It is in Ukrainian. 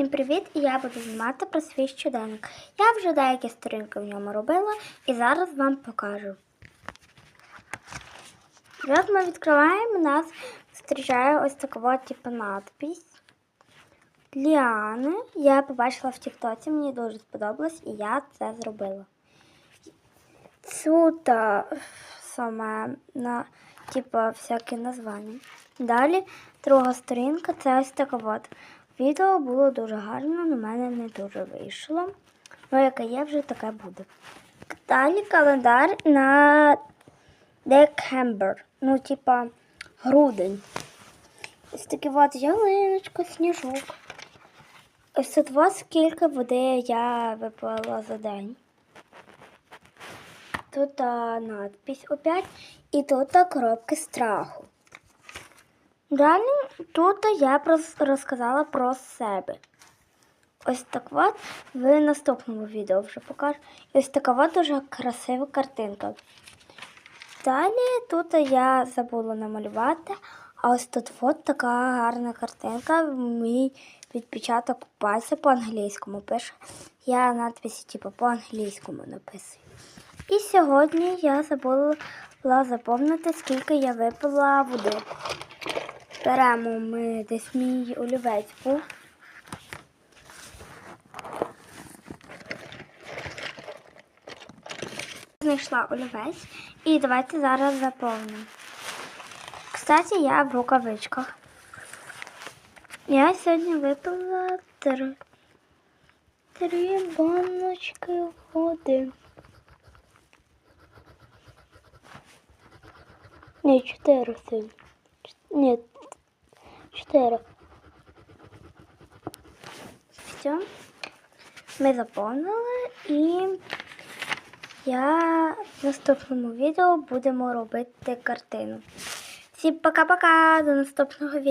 Всім привіт! І я буду знімати про свій щоденник. Я вже деякі сторінки в ньому робила і зараз вам покажу. Раз ми відкриваємо, нас зустрічає ось така типу, надпись. Ліани. Я побачила в Тіктоці, мені дуже сподобалось, і я це зробила. Тут саме на типу, всякі названня. Далі друга сторінка це ось така от. Відео було дуже гарно, на мене не дуже вийшло. Ну, яке є, вже таке буде. Далі календар на Декембер. Ну, типа грудень. Ось такі от ялиночка, сніжок. Ось тут от скільки води я випила за день. Тут а, надпись опять. І тут а, коробки страху. Далі тут я розказала про себе. Ось так от в наступному відео вже покажу. Ось така от дуже красива картинка. Далі тут я забула намалювати, а ось тут от така гарна картинка. Мій відпечаток пальця по-англійському пише. Я надписи типу по-англійському написую. І сьогодні я забула заповнити, скільки я випила води. Беремо ми десь мій олівець. Знайшла олівець і давайте зараз заповнимо. Кстати, я в рукавичках. Я сьогодні випила три, три баночки води. Ні, чотири сьогодні. Ні, чотири. Все. Ми заповнили і я в наступному відео будемо робити картину. Всім пока-пока! До наступного відео.